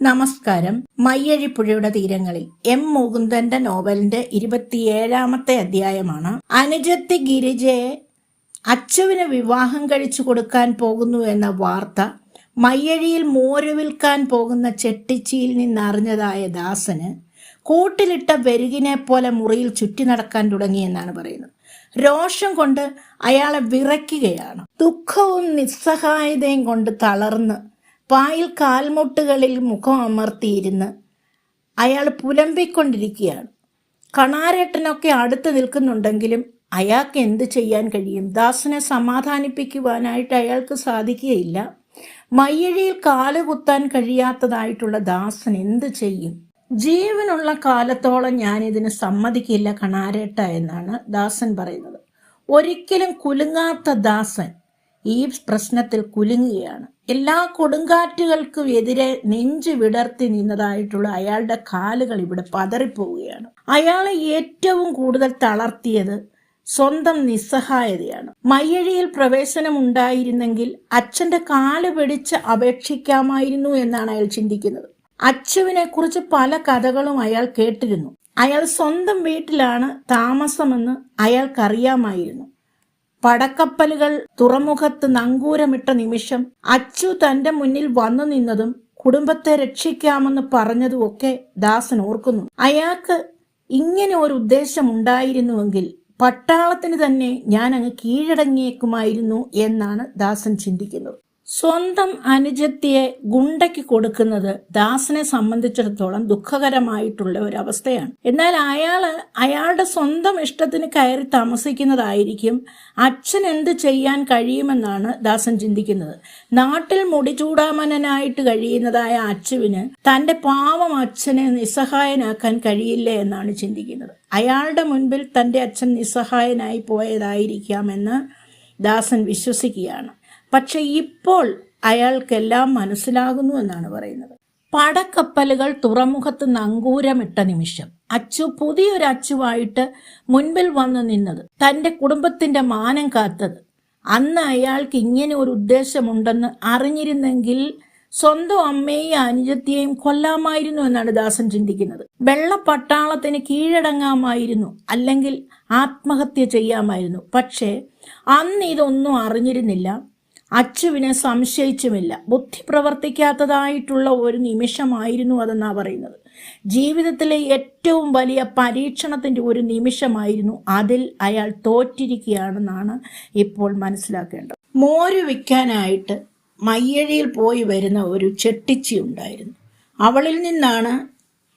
നമസ്കാരം. മയ്യഴിപ്പുഴയുടെ തീരങ്ങളിൽ എം മുകുന്ദന്റെ നോവലിന്റെ ഇരുപത്തിയേഴാമത്തെ അധ്യായമാണ്. അനുജത്തി ഗിരിജയെ അച്ചുവിന് വിവാഹം കഴിച്ചു കൊടുക്കാൻ പോകുന്നു എന്ന വാർത്ത മയ്യഴിയിൽ മോര് വിൽക്കാൻ പോകുന്ന ചെട്ടിച്ചിയിൽ നിന്നറിഞ്ഞതായ ദാസന് കൂട്ടിലിട്ട വെരുകിനെ പോലെ മുറിയിൽ ചുറ്റി നടക്കാൻ തുടങ്ങിയെന്നാണ് പറയുന്നത്. രോഷം കൊണ്ട് അയാളെ വിറയ്ക്കുകയാണ്. ദുഃഖവും നിസ്സഹായതയും കൊണ്ട് തളർന്ന് പായിൽ കാൽമുട്ടുകളിൽ മുഖം അമർത്തിയിരുന്ന് അയാൾ പുലമ്പിക്കൊണ്ടിരിക്കുകയാണ്. കണാരേട്ടനൊക്കെ അടുത്ത് നിൽക്കുന്നുണ്ടെങ്കിലും അയാൾക്ക് എന്ത് ചെയ്യാൻ കഴിയും? ദാസനെ സമാധാനിപ്പിക്കുവാനായിട്ട് അയാൾക്ക് സാധിക്കുകയില്ല. മയ്യഴിയിൽ കാൽ കുത്താൻ കഴിയാത്തതായിട്ടുള്ള ദാസൻ എന്ത് ചെയ്യും? ജീവനുള്ള കാലത്തോളം ഞാൻ ഇതിന് സമ്മതിക്കില്ല കണാരേട്ട എന്നാണ് ദാസൻ പറയുന്നത്. ഒരിക്കലും കുലുങ്ങാത്ത ദാസൻ ഈ പ്രശ്നത്തിൽ കുലുങ്ങുകയാണ്. എല്ലാ കൊടുങ്കാറ്റുകൾക്കും എതിരെ നെഞ്ചു വിടർത്തി നിന്നതായിട്ടുള്ള അയാളുടെ കാലുകൾ ഇവിടെ പതറിപ്പോവുകയാണ്. അയാളെ ഏറ്റവും കൂടുതൽ തളർത്തിയത് സ്വന്തം നിസ്സഹായതയാണ്. മയ്യഴിയിൽ പ്രവേശനം ഉണ്ടായിരുന്നെങ്കിൽ അച്ഛന്റെ കാൽ പിടിച്ച് അപേക്ഷിക്കാമായിരുന്നു എന്നാണ് അയാൾ ചിന്തിക്കുന്നത്. അച്ചുവിനെ കുറിച്ച് പല കഥകളും അയാൾ കേട്ടിരുന്നു. അയാൾ സ്വന്തം വീട്ടിലാണ് താമസമെന്ന് അയാൾക്കറിയാമായിരുന്നു. പടക്കപ്പലുകൾ തുറമുഖത്ത് നങ്കൂരമിട്ട നിമിഷം അച്ചു തന്റെ മുന്നിൽ വന്നു നിന്നതും കുടുംബത്തെ രക്ഷിക്കാമെന്ന് പറഞ്ഞതുമൊക്കെ ദാസൻ ഓർക്കുന്നു. അയാൾക്ക് ഇങ്ങനെ ഒരു ഉദ്ദേശം ഉണ്ടായിരുന്നുവെങ്കിൽ പട്ടാളത്തിന് തന്നെ ഞാൻ അങ്ങ് കീഴടങ്ങിയേക്കുമായിരുന്നു എന്നാണ് ദാസൻ ചിന്തിക്കുന്നത്. സ്വന്തം അനുജത്തിയെ ഗുണ്ടയ്ക്ക് കൊടുക്കുന്നത് ദാസനെ സംബന്ധിച്ചിടത്തോളം ദുഃഖകരമായിട്ടുള്ള ഒരു അവസ്ഥയാണ് എന്നാൽ അയാൾ അയാളുടെ സ്വന്തം ഇഷ്ടത്തിന് കയറി താമസിക്കുന്നതായിരിക്കും അച്ഛൻ എന്ത് ചെയ്യാൻ കഴിയുമെന്നാണ് ദാസൻ ചിന്തിക്കുന്നത്. നാട്ടിൽ മുടിചൂടാമനനായിട്ട് കഴിയുന്നതായ അച്ചുവിന് തന്റെ പാവം അച്ഛനെ നിസ്സഹായനാക്കാൻ കഴിയില്ല എന്നാണ് ചിന്തിക്കുന്നത്. അയാളുടെ മുൻപിൽ തന്റെ അച്ഛൻ നിസ്സഹായനായി പോയതായിരിക്കാമെന്ന് ദാസൻ വിശ്വസിക്കുകയാണ്. പക്ഷെ ഇപ്പോൾ അയാൾക്കെല്ലാം മനസ്സിലാകുന്നു എന്നാണ് പറയുന്നത്. പടക്കപ്പലുകൾ തുറമുഖത്ത് നങ്കൂരമിട്ട നിമിഷം അച്ചു പുതിയൊരു അച്ചുവായിട്ട് മുൻപിൽ വന്നു നിന്നത് തന്റെ കുടുംബത്തിന്റെ മാനം കാത്തത്. അന്ന് അയാൾക്ക് ഇങ്ങനെ ഒരു ഉദ്ദേശമുണ്ടെന്ന് അറിഞ്ഞിരുന്നെങ്കിൽ സ്വന്തം അമ്മയെയും അനുജത്തിയെയും കൊല്ലാമായിരുന്നു എന്നാണ് ദാസൻ ചിന്തിക്കുന്നത്. വെള്ളപ്പട്ടാളത്തിന് കീഴടങ്ങാമായിരുന്നു അല്ലെങ്കിൽ ആത്മഹത്യ ചെയ്യാമായിരുന്നു. പക്ഷേ അന്ന് ഇതൊന്നും അറിഞ്ഞിരുന്നില്ല. അച്ചുവിനെ സംശയിച്ചുമില്ല. ബുദ്ധി പ്രവർത്തിക്കാത്തതായിട്ടുള്ള ഒരു നിമിഷമായിരുന്നു അതെന്നാ പറയുന്നത്. ജീവിതത്തിലെ ഏറ്റവും വലിയ പരീക്ഷണത്തിന്റെ ഒരു നിമിഷമായിരുന്നു അതിൽ അയാൾ തോറ്റിരിക്കുകയാണെന്നാണ് ഇപ്പോൾ മനസ്സിലാക്കേണ്ടത്. മോര് വിൽക്കാനായിട്ട് മയ്യഴിയിൽ പോയി വരുന്ന ഒരു ചെട്ടിച്ചി ഉണ്ടായിരുന്നു. അവളിൽ നിന്നാണ്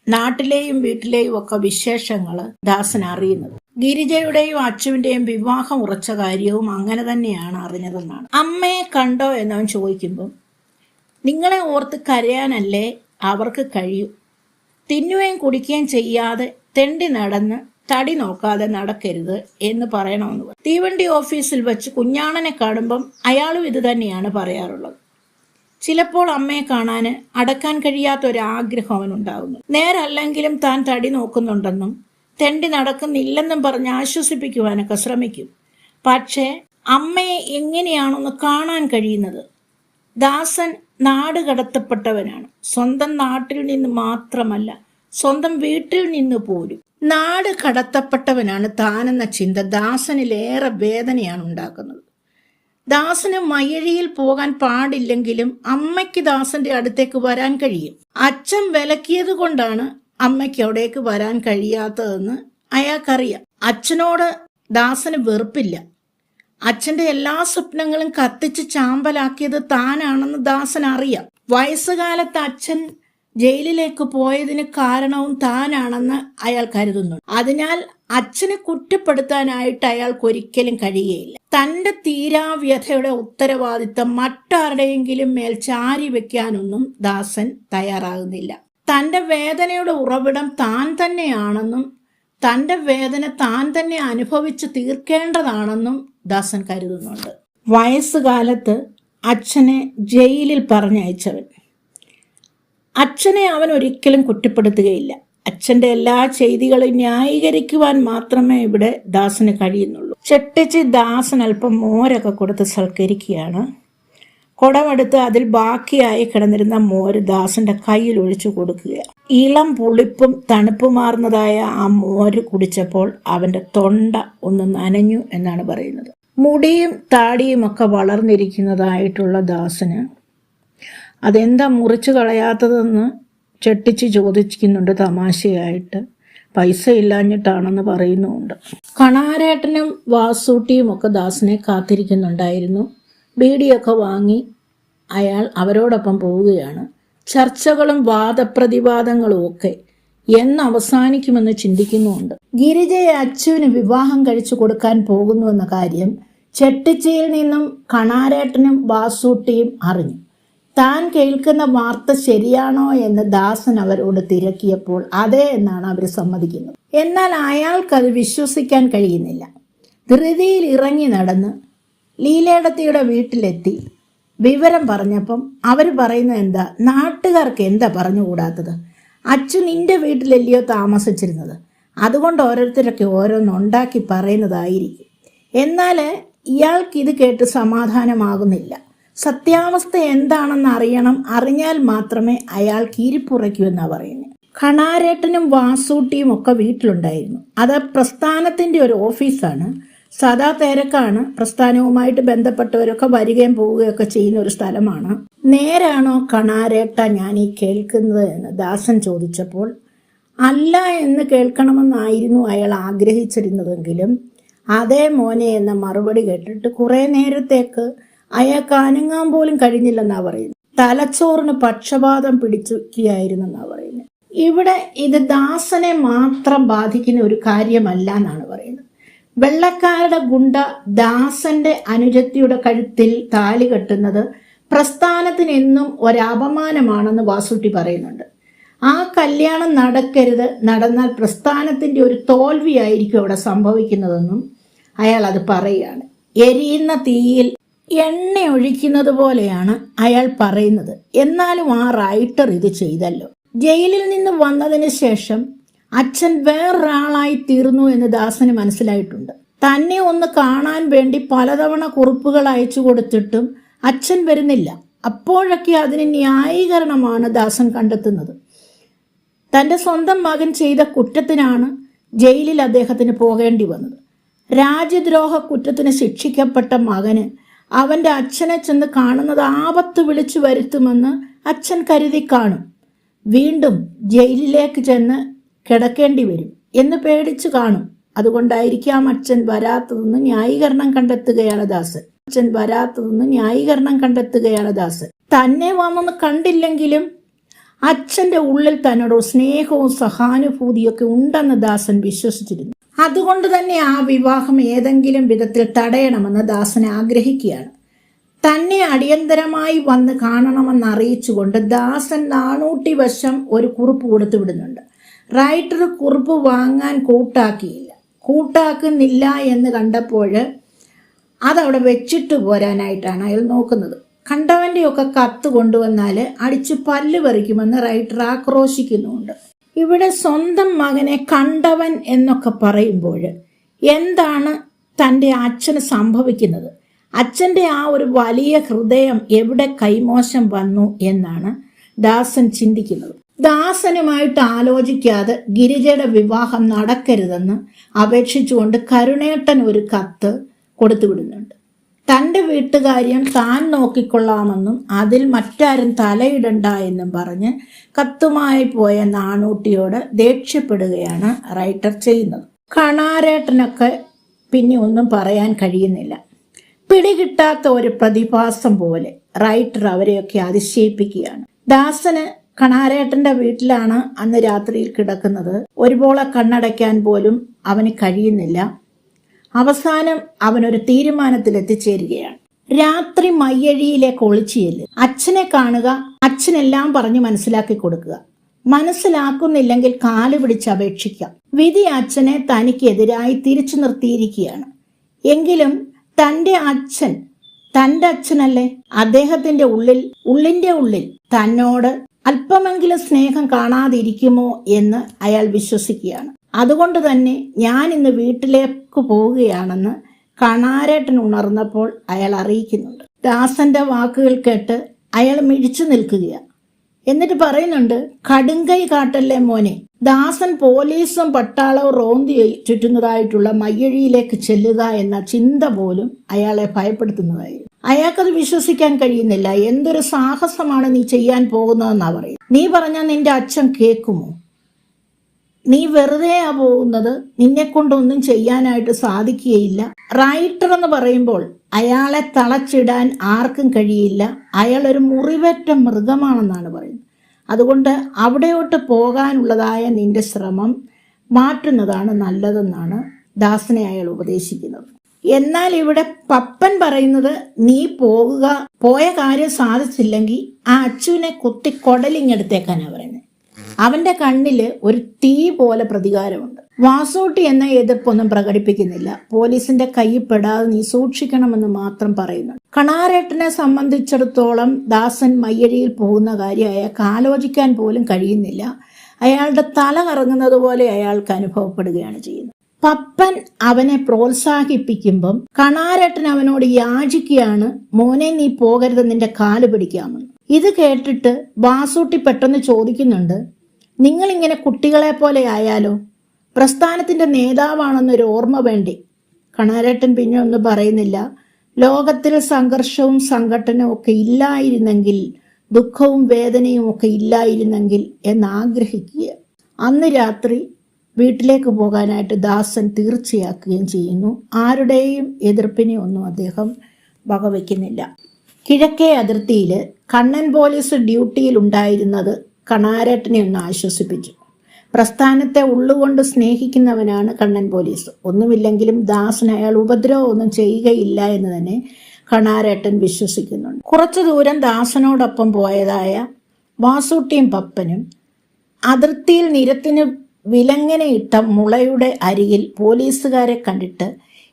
നാട്ടിലെയും വീട്ടിലെയും ഒക്കെ വിശേഷങ്ങൾ ദാസൻ അറിയുന്നത്. ഗിരിജയുടെയും അച്ചുവിന്റെയും വിവാഹം ഉറച്ച കാര്യവും അങ്ങനെ തന്നെയാണ് അറിഞ്ഞതെന്നാണ്. അമ്മയെ കണ്ടോ എന്നവൻ ചോദിക്കുമ്പം നിങ്ങളെ ഓർത്ത് കരയാനല്ലേ അവർക്ക് കഴിയൂ? തിന്നുകയും കുടിക്കുകയും ചെയ്യാതെ തെണ്ടി നടന്ന് തടി നോക്കാതെ നടക്കരുത് എന്ന് പറയണമെന്ന് പറയും. തീവണ്ടി ഓഫീസിൽ വെച്ച് കുഞ്ഞാണനെ കാണുമ്പം അയാളും ഇത് തന്നെയാണ് പറയാറുള്ളത്. ചിലപ്പോൾ അമ്മയെ കാണാൻ അടക്കാൻ കഴിയാത്ത ഒരു ആഗ്രഹം അവനുണ്ടാകുന്നു നേരല്ലെങ്കിലും താൻ തടി നോക്കുന്നുണ്ടെന്നും തെണ്ടി നടക്കുന്നില്ലെന്നും പറഞ്ഞ് ആശ്വസിപ്പിക്കുവാനൊക്കെ ശ്രമിക്കും. പക്ഷേ അമ്മയെ എങ്ങനെയാണെന്ന് കാണാൻ കഴിയുന്നത്? ദാസൻ നാട് കടത്തപ്പെട്ടവനാണ്. സ്വന്തം നാട്ടിൽ നിന്ന് മാത്രമല്ല സ്വന്തം വീട്ടിൽ നിന്ന് പോലും. നാട് കടത്തപ്പെട്ടവനാണ് താനെന്ന ചിന്ത ദാസനിലേറെ വേദനയാണ് ഉണ്ടാക്കുന്നത്. ദാസന് മയഴിയിൽ പോകാൻ പാടില്ലെങ്കിലും അമ്മയ്ക്ക് ദാസന്റെ അടുത്തേക്ക് വരാൻ കഴിയും. അച്ഛൻ വിലക്കിയത് കൊണ്ടാണ് അമ്മയ്ക്ക് അവിടേക്ക് വരാൻ കഴിയാത്തതെന്ന് അയാൾക്കറിയാം. അച്ഛനോട് ദാസന് വെറുപ്പില്ല. അച്ഛന്റെ എല്ലാ സ്വപ്നങ്ങളും കത്തിച്ച് ചാമ്പലാക്കിയത് താനാണെന്ന് ദാസൻ അറിയാം വയസ്സുകാലത്ത് അച്ഛൻ ജയിലിലേക്ക് പോയതിന് കാരണവും താനാണെന്ന് അയാൾ കരുതുന്നു. അതിനാൽ അച്ഛനെ കുറ്റപ്പെടുത്താനായിട്ട് അയാൾക്ക് ഒരിക്കലും കഴിയുകയില്ല. തന്റെ തീരാവ്യഥയുടെ ഉത്തരവാദിത്തം മറ്റാരുടെയെങ്കിലും മേൽ ചാരി വെക്കാനൊന്നും ദാസൻ തയ്യാറാകുന്നില്ല. തന്റെ വേദനയുടെ ഉറവിടം താൻ തന്നെയാണെന്നും തന്റെ വേദന താൻ തന്നെ അനുഭവിച്ച് തീർക്കേണ്ടതാണെന്നും ദാസൻ കരുതുന്നുണ്ട്. വയസ്സുകാലത്ത് അച്ഛനെ ജയിലിൽ പറഞ്ഞയച്ചവൻ. അച്ഛനെ അവൻ ഒരിക്കലും കുറ്റപ്പെടുത്തുകയില്ല. അച്ഛന്റെ എല്ലാ ചെയ്തികളും ന്യായീകരിക്കുവാൻ മാത്രമേ ഇവിടെ ദാസന് കഴിയുന്നുള്ളൂ. ചെട്ടിച്ച് ദാസൻ അല്പം മോരൊക്കെ കൊടുത്ത് സൽക്കരിക്കുകയാണ്. കുടമെടുത്ത് അതിൽ ബാക്കിയായി കിടന്നിരുന്ന മോര് ദാസന്റെ കയ്യിൽ ഒഴിച്ചു കൊടുക്കുക ഇളം പുളിപ്പും തണുപ്പുമാർന്നതായ ആ മോര് കുടിച്ചപ്പോൾ അവന്റെ തൊണ്ട ഒന്ന് നനഞ്ഞു എന്നാണ് പറയുന്നത്. മുടിയും താടിയും ഒക്കെ വളർന്നിരിക്കുന്നതായിട്ടുള്ള ദാസന് അതെന്താ മുറിച്ചു കളയാത്തതെന്ന് ചെട്ടിച്ച് ചോദിക്കുന്നുണ്ട് തമാശയായിട്ട്. പൈസ ഇല്ലാഞ്ഞിട്ടാണെന്ന് പറയുന്നുമുണ്ട്. കണാരേട്ടനും വാസൂട്ടിയും ഒക്കെ ദാസിനെ കാത്തിരിക്കുന്നുണ്ടായിരുന്നു. ബീഡിയൊക്കെ വാങ്ങി അയാൾ അവരോടൊപ്പം പോവുകയാണ്. ചർച്ചകളും വാദപ്രതിവാദങ്ങളും ഒക്കെ എന്ന് അവസാനിക്കുമെന്ന് ചിന്തിക്കുന്നുണ്ട് ഗിരിജയെ അച്ചുവിന് വിവാഹം കഴിച്ചു കൊടുക്കാൻ പോകുന്നുവെന്ന കാര്യം ചെട്ടിച്ചയിൽ നിന്നും കണാരേട്ടനും വാസൂട്ടിയും അറിഞ്ഞു. താൻ കേൾക്കുന്ന വാർത്ത ശരിയാണോ എന്ന് ദാസൻ അവരോട് തിരക്കിയപ്പോൾ അതെ എന്നാണ് അവർ സമ്മതിക്കുന്നത്. എന്നാൽ അയാൾക്കത് വിശ്വസിക്കാൻ കഴിയുന്നില്ല. ധൃതിയിൽ ഇറങ്ങി നടന്ന് ലീലേടത്തിയുടെ വീട്ടിലെത്തി. വിവരം പറഞ്ഞപ്പം അവർ പറയുന്നത് എന്താ? നാട്ടുകാർക്ക് എന്താ പറഞ്ഞുകൂടാത്തത്? അച്ഛൻ നിന്റെ വീട്ടിലല്ലയോ താമസിച്ചിരുന്നത്? അതുകൊണ്ട് ഓരോരുത്തരൊക്കെ ഓരോന്നുണ്ടാക്കി പറയുന്നതായിരിക്കും. എന്നാൽ ഇയാൾക്ക് ഇത് കേട്ട് സമാധാനമാകുന്നില്ല. സത്യാവസ്ഥ എന്താണെന്ന് അറിയണം. അറിഞ്ഞാൽ മാത്രമേ അയാൾക്ക് ഇരിപ്പുറയ്ക്കൂ എന്നാണ് പറയുന്നത് കണാരേട്ടനും വാസൂട്ടിയും ഒക്കെ വീട്ടിലുണ്ടായിരുന്നു. അത് പ്രസ്ഥാനത്തിന്റെ ഒരു ഓഫീസാണ്. സദാ തേരക്കാണ് പ്രസ്ഥാനവുമായിട്ട് ബന്ധപ്പെട്ടവരൊക്കെ വരികയും പോവുകയൊക്കെ ചെയ്യുന്ന ഒരു സ്ഥലമാണ്. നേരാണോ കണാരേട്ട ഞാൻ ഈ കേൾക്കുന്നത് എന്ന് ദാസൻ ചോദിച്ചപ്പോൾ അല്ല എന്ന് കേൾക്കണമെന്നായിരുന്നു അയാൾ ആഗ്രഹിച്ചിരുന്നതെങ്കിലും അതേ മോനെ എന്ന മറുപടി കേട്ടിട്ട് കുറേ നേരത്തേക്ക് അയാൾക്ക് അനങ്ങാൻ പോലും കഴിഞ്ഞില്ലെന്നാ പറയുന്നത്. തലച്ചോറിന് പക്ഷപാതം പിടിക്കുകയായിരുന്നെന്നാ പറയുന്നത്. ഇവിടെ ഇത് ദാസനെ മാത്രം ബാധിക്കുന്ന ഒരു കാര്യമല്ല എന്നാണ് പറയുന്നത്. വെള്ളക്കാരുടെ ഗുണ്ട ദാസന്റെ അനുജത്തിയുടെ കഴുത്തിൽ താലി കെട്ടുന്നത് പ്രസ്ഥാനത്തിന് എന്നും ഒരപമാനമാണെന്ന് വാസുട്ടി പറയുന്നുണ്ട്. ആ കല്യാണം നടക്കരുത് നടന്നാൽ പ്രസ്ഥാനത്തിന്റെ ഒരു തോൽവിയായിരിക്കും അവിടെ സംഭവിക്കുന്നതെന്നും അയാൾ അത് പറയുകയാണ്. എരിയുന്ന തീയിൽ എണ്ണ ഒഴിക്കുന്നത് പോലെയാണ് അയാൾ പറയുന്നത്. എന്നാലും ആ റൈറ്റർ ഇത് ചെയ്തല്ലോ. ജയിലിൽ നിന്ന് വന്നതിന് ശേഷം അച്ഛൻ വേറൊരാളായി തീർന്നു എന്ന് ദാസന് മനസ്സിലായിട്ടുണ്ട്. തന്നെ ഒന്ന് കാണാൻ വേണ്ടി പലതവണ കുറിപ്പുകൾ അയച്ചു കൊടുത്തിട്ടും അച്ഛൻ വരുന്നില്ല. അപ്പോഴൊക്കെ അതിന് ന്യായീകരണമാണ് ദാസൻ കണ്ടെത്തുന്നത്. തന്റെ സ്വന്തം മകൻ ചെയ്ത കുറ്റത്തിനാണ് ജയിലിൽ അദ്ദേഹത്തിന് പോകേണ്ടി വന്നത്. രാജ്യദ്രോഹ കുറ്റത്തിന് ശിക്ഷിക്കപ്പെട്ട മകന് അവന്റെ അച്ഛനെ ചെന്ന് കാണുന്നത് ആപത്ത് വിളിച്ചു വരുത്തുമെന്ന് അച്ഛൻ കരുതി കാണും. വീണ്ടും ജയിലിലേക്ക് ചെന്ന് കിടക്കേണ്ടി വരും എന്ന് പേടിച്ചു കാണും. അതുകൊണ്ടായിരിക്കാം അച്ഛൻ വരാത്തതെന്ന് ന്യായീകരണം കണ്ടെത്തുകയാണ് ദാസൻ. അച്ഛൻ വരാത്തതെന്ന് ന്യായീകരണം കണ്ടെത്തുകയാണ് ദാസൻ. തന്നെ വന്നെന്ന് കണ്ടില്ലെങ്കിലും അച്ഛന്റെ ഉള്ളിൽ തന്നോട് സ്നേഹവും സഹാനുഭൂതിയൊക്കെ ഉണ്ടെന്ന് ദാസൻ വിശ്വസിച്ചിരുന്നു. അതുകൊണ്ട് തന്നെ ആ വിവാഹം ഏതെങ്കിലും വിധത്തിൽ തടയണമെന്ന് ദാസൻ ആഗ്രഹിക്കുകയാണ്. തന്നെ അടിയന്തരമായി വന്ന് കാണണമെന്ന് അറിയിച്ചുകൊണ്ട് ദാസൻ നാണൂട്ടി വശം ഒരു കുറിപ്പ് കൊടുത്തു വിടുന്നുണ്ട്. റൈറ്റർ കുറിപ്പ് വാങ്ങാൻ കൂട്ടാക്കിയില്ല. കൂട്ടാക്കുന്നില്ല എന്ന് കണ്ടപ്പോൾ അതവിടെ വെച്ചിട്ട് പോരാനായിട്ടാണ് അയാൾ നോക്കുന്നത്. കണ്ടവന്റെയൊക്കെ കത്ത് കൊണ്ടുവന്നാൽ അടിച്ച് പല്ല് പറിക്കുമെന്ന് റൈറ്റർ ആക്രോശിക്കുന്നുണ്ട് ഇവിടെ സ്വന്തം മകനെ കണ്ടവൻ എന്നൊക്കെ പറയുമ്പോൾ എന്താണ് തന്റെ അച്ഛന് സംഭവിക്കുന്നത്? അച്ഛന്റെ ആ ഒരു വലിയ ഹൃദയം എവിടെ കൈമോശം വന്നു എന്നാണ് ദാസൻ ചിന്തിക്കുന്നത്. ദാസനുമായിട്ട് ആലോചിക്കാതെ ഗിരിജയുടെ വിവാഹം നടക്കരുതെന്ന് അപേക്ഷിച്ചുകൊണ്ട് കരുണേട്ടൻ ഒരു കത്ത് കൊടുത്തുവിടുന്നുണ്ട് തന്റെ വീട്ടുകാര്യം താൻ നോക്കിക്കൊള്ളാമെന്നും അതിൽ മറ്റാരും തലയിടണ്ട എന്നും പറഞ്ഞ് കത്തുമായി പോയ നാണൂട്ടിയോട് ദേഷ്യപ്പെടുകയാണ് റൈറ്റർ ചെയ്യുന്നത്. കണാരേട്ടനൊക്കെ പിന്നെ ഒന്നും പറയാൻ കഴിയുന്നില്ല. പിടികിട്ടാത്ത ഒരു പ്രതിഭാസം പോലെ റൈറ്റർ അവരെയൊക്കെ അതിശയിപ്പിക്കുകയാണ്. ദാസന് കണാരേട്ടന്റെ വീട്ടിലാണ് അന്ന് രാത്രിയിൽ കിടക്കുന്നത്. ഒരുപോലെ കണ്ണടയ്ക്കാൻ പോലും അവന് കഴിയുന്നില്ല. അവസാനം അവനൊരു തീരുമാനത്തിൽ എത്തിച്ചേരുകയാണ് രാത്രി മയ്യഴിയിലേക്ക് ഒളിച്ചിയൽ അച്ഛനെ കാണുക അച്ഛനെല്ലാം പറഞ്ഞു മനസ്സിലാക്കി കൊടുക്കുക. മനസ്സിലാക്കുന്നില്ലെങ്കിൽ കാൽ പിടിച്ച് അപേക്ഷിക്കാം. വിധി അച്ഛനെ തനിക്കെതിരായി തിരിച്ചു നിർത്തിയിരിക്കുകയാണ്. എങ്കിലും തന്റെ അച്ഛൻ തന്റെ അച്ഛനല്ലേ? അദ്ദേഹത്തിന്റെ ഉള്ളിൽ ഉള്ളിന്റെ ഉള്ളിൽ തന്നോട് അല്പമെങ്കിലും സ്നേഹം കാണാതിരിക്കുമോ എന്ന് അയാൾ വിശ്വസിക്കുകയാണ്. അതുകൊണ്ട് തന്നെ ഞാൻ ഇന്ന് വീട്ടിലേക്ക് പോവുകയാണെന്ന് കണാരേട്ടൻ ഉണർന്നപ്പോൾ അയാൾ അറിയിക്കുന്നുണ്ട്. ദാസന്റെ വാക്കുകൾ കേട്ട് അയാൾ മിഴിച്ചു നിൽക്കുകയാണ്. എന്നിട്ട് പറയുന്നുണ്ട് കടുങ്കൈ കാട്ടല്ലേ മോനെ. ദാസൻ പോലീസും പട്ടാളവും റോന്തി ചുറ്റുന്നതായിട്ടുള്ള മയ്യഴിയിലേക്ക് ചെല്ലുക എന്ന ചിന്ത പോലും അയാളെ ഭയപ്പെടുത്തുന്നതായിരുന്നു അയാൾക്കത് വിശ്വസിക്കാൻ കഴിയുന്നില്ല. എന്തൊരു സാഹസമാണ് നീ ചെയ്യാൻ പോകുന്നതെന്നാ പറയും നീ പറഞ്ഞാൽ നിന്റെ അച്ഛൻ കേൾക്കുമോ? നീ വെറുതെയാ പോകുന്നത് നിന്നെ കൊണ്ടൊന്നും ചെയ്യാനായിട്ട് സാധിക്കുകയില്ല. റൈറ്റർ എന്ന് പറയുമ്പോൾ അയാളെ തളച്ചിടാൻ ആർക്കും കഴിയില്ല. അയാൾ ഒരു മുറിവേറ്റ മൃഗമാണെന്നാണ് പറയുന്നത്. അതുകൊണ്ട് അവിടെയോട്ട് പോകാനുള്ളതായ നിന്റെ ശ്രമം മാറ്റുന്നതാണ് നല്ലതെന്നാണ് ദാസനെ അയാൾ ഉപദേശിക്കുന്നത്. എന്നാൽ ഇവിടെ പപ്പൻ പറയുന്നത് നീ പോകുക പോയ കാര്യം സാധിച്ചില്ലെങ്കിൽ ആ അച്ചുവിനെ കുത്തി കൊടലിങ്ങെടുത്തേക്കാനാണ് പറയുന്നത്. അവന്റെ കണ്ണിൽ ഒരു തീ പോലെ പ്രതികാരമുണ്ട്. വാസോട്ടി എന്ന എതിർപ്പൊന്നും പ്രകടിപ്പിക്കുന്നില്ല. പോലീസിന്റെ കയ്യിൽ പെടാതെ നീ സൂക്ഷിക്കണമെന്ന് മാത്രം പറയുന്നു. കണാരേട്ടനെ സംബന്ധിച്ചിടത്തോളം ദാസൻ മയ്യഴിയിൽ പോകുന്ന കാര്യം അയാൾക്ക് ആലോചിക്കാൻ പോലും കഴിയുന്നില്ല. അയാളുടെ തല കറങ്ങുന്നത് പോലെ അയാൾക്ക് അനുഭവപ്പെടുകയാണ് ചെയ്യുന്നത്. പപ്പൻ അവനെ പ്രോത്സാഹിപ്പിക്കുമ്പം കണാരേട്ടൻ അവനോട് യാചിക്കുകയാണ് മോനെ നീ പോകരുത് നിന്റെ കാൽ പിടിക്കാമെന്ന് ഇത് കേട്ടിട്ട് വാസൂട്ടി പെട്ടെന്ന് ചോദിക്കുന്നുണ്ട് നിങ്ങളിങ്ങനെ കുട്ടികളെ പോലെ ആയാലോ? പ്രസ്ഥാനത്തിന്റെ നേതാവാണെന്നൊരു ഓർമ്മ വേണ്ടി? കണാരേട്ടൻ പിന്നെ ഒന്നും പറയുന്നില്ല. ലോകത്തിൽ സംഘർഷവും സംഘട്ടനവും ഒക്കെ ഇല്ലായിരുന്നെങ്കിൽ ദുഃഖവും വേദനയും ഒക്കെ ഇല്ലായിരുന്നെങ്കിൽ എന്നാഗ്രഹിക്കുക. അന്ന് രാത്രി വീട്ടിലേക്ക് പോകാനായിട്ട് ദാസൻ തീർച്ചയാക്കുകയും ചെയ്യുന്നു. ആരുടെയും എതിർപ്പിനെ ഒന്നും അദ്ദേഹം വകവയ്ക്കുന്നില്ല കിഴക്കേ അതിർത്തിയിൽ കണ്ണൻ പോലീസ് ഡ്യൂട്ടിയിൽ ഉണ്ടായിരുന്നത് കണാരേട്ടനെ ഒന്ന് ആശ്വസിപ്പിച്ചു. പ്രസ്ഥാനത്തെ ഉള്ളുകൊണ്ട് സ്നേഹിക്കുന്നവനാണ് കണ്ണൻ പോലീസ്. ഒന്നുമില്ലെങ്കിലും ദാസൻ അയാൾ ഉപദ്രവമൊന്നും ചെയ്യുകയില്ല എന്ന് തന്നെ കണാരേട്ടൻ വിശ്വസിക്കുന്നുണ്ട്. കുറച്ചു ദൂരം ദാസനോടൊപ്പം പോയതായ വാസൂട്ടിയും പപ്പനും അതിർത്തിയിൽ നിരത്തിന് വിലങ്ങനെ ഇട്ട മുളയുടെ അരികിൽ പോലീസുകാരെ കണ്ടിട്ട്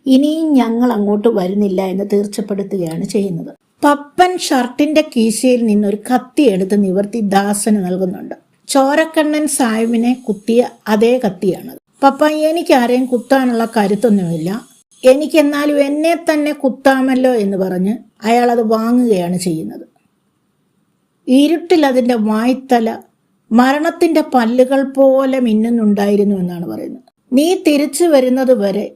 ഇനിയും ഞങ്ങൾ അങ്ങോട്ട് വരുന്നില്ല എന്ന് തീർച്ചപ്പെടുത്തുകയാണ് ചെയ്യുന്നത്. പപ്പൻ ഷർട്ടിന്റെ കീശയിൽ നിന്നൊരു കത്തി എടുത്ത് നിവർത്തി ദാസന് നൽകുന്നുണ്ട്. ചോരക്കണ്ണൻ സായുവിനെ കുത്തിയ അതേ കത്തിയാണത്. പപ്പ എനിക്ക് ആരെയും കുത്താനുള്ള കരുത്തൊന്നുമില്ല. എനിക്കെന്നാലും എന്നെ തന്നെ കുത്താമല്ലോ എന്ന് പറഞ്ഞ് അയാൾ അത് വാങ്ങുകയാണ് ചെയ്യുന്നത്. ഇരുട്ടിൽ അതിന്റെ വായ്ത്തല മരണത്തിന്റെ പല്ലുകൾ പോലെ മിന്നുന്നുണ്ടായിരുന്നു എന്നാണ് പറയുന്നത്. നീ തിരിച്ചു വരുന്നത് വരെ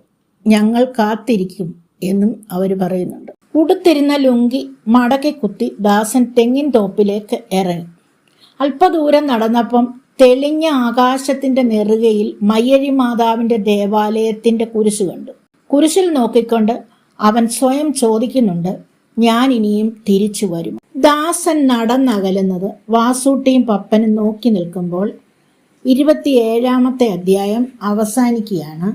ഞങ്ങൾ കാത്തിരിക്കും എന്നും അവർ പറയുന്നുണ്ട്. ഉടുത്തിരുന്ന ലുങ്കി മടക്കി കുത്തി ദാസൻ തെങ്ങിൻ തോപ്പിലേക്ക് ഇറങ്ങി. അല്പദൂരം നടന്നപ്പം തെളിഞ്ഞ ആകാശത്തിന്റെ നെറുകയിൽ മയ്യഴി മാതാവിന്റെ ദേവാലയത്തിന്റെ കുരിശ് കണ്ടു. കുരിശിൽ നോക്കിക്കൊണ്ട് അവൻ സ്വയം ചോദിക്കുന്നുണ്ട് ഞാൻ ഇനിയും തിരിച്ചു വരും ദാസൻ നടന്നകലുന്നത് വാസൂട്ടിയും പപ്പനും നോക്കി നിൽക്കുമ്പോൾ ഇരുപത്തിയേഴാമത്തെ അധ്യായം അവസാനിക്കുകയാണ്.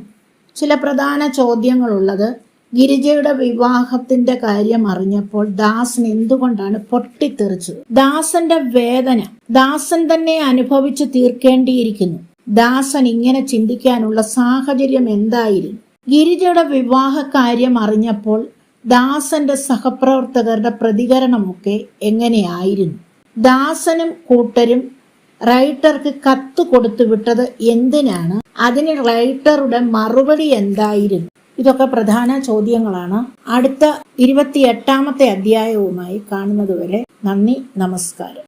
ചില പ്രധാന ചോദ്യങ്ങളുള്ളത് ഗിരിജയുടെ വിവാഹത്തിന്റെ കാര്യം അറിഞ്ഞപ്പോൾ ദാസൻ എന്തുകൊണ്ടാണ് പൊട്ടിത്തെറിച്ചത്? ദാസന്റെ വേദന ദാസൻ തന്നെ അനുഭവിച്ചു തീർക്കേണ്ടിയിരിക്കുന്നു. ദാസൻ ഇങ്ങനെ ചിന്തിക്കാനുള്ള സാഹചര്യം എന്തായിരുന്നു? ഗിരിജയുടെ വിവാഹ കാര്യം അറിഞ്ഞപ്പോൾ ദാസന്റെ സഹപ്രവർത്തകരുടെ പ്രതികരണമൊക്കെ എങ്ങനെയായിരുന്നു? ദാസനും കൂട്ടരും റൈറ്റർക്ക് കത്ത് കൊടുത്തു വിട്ടത് എന്തിനാണ്? അതിന് റൈറ്ററുടെ മറുപടി എന്തായിരുന്നു? ഇതൊക്കെ പ്രധാന ചോദ്യങ്ങളാണ്. അടുത്ത ഇരുപത്തിയെട്ടാമത്തെ അധ്യായവുമായി കാണുന്നതുവരെ നന്ദി നമസ്കാരം.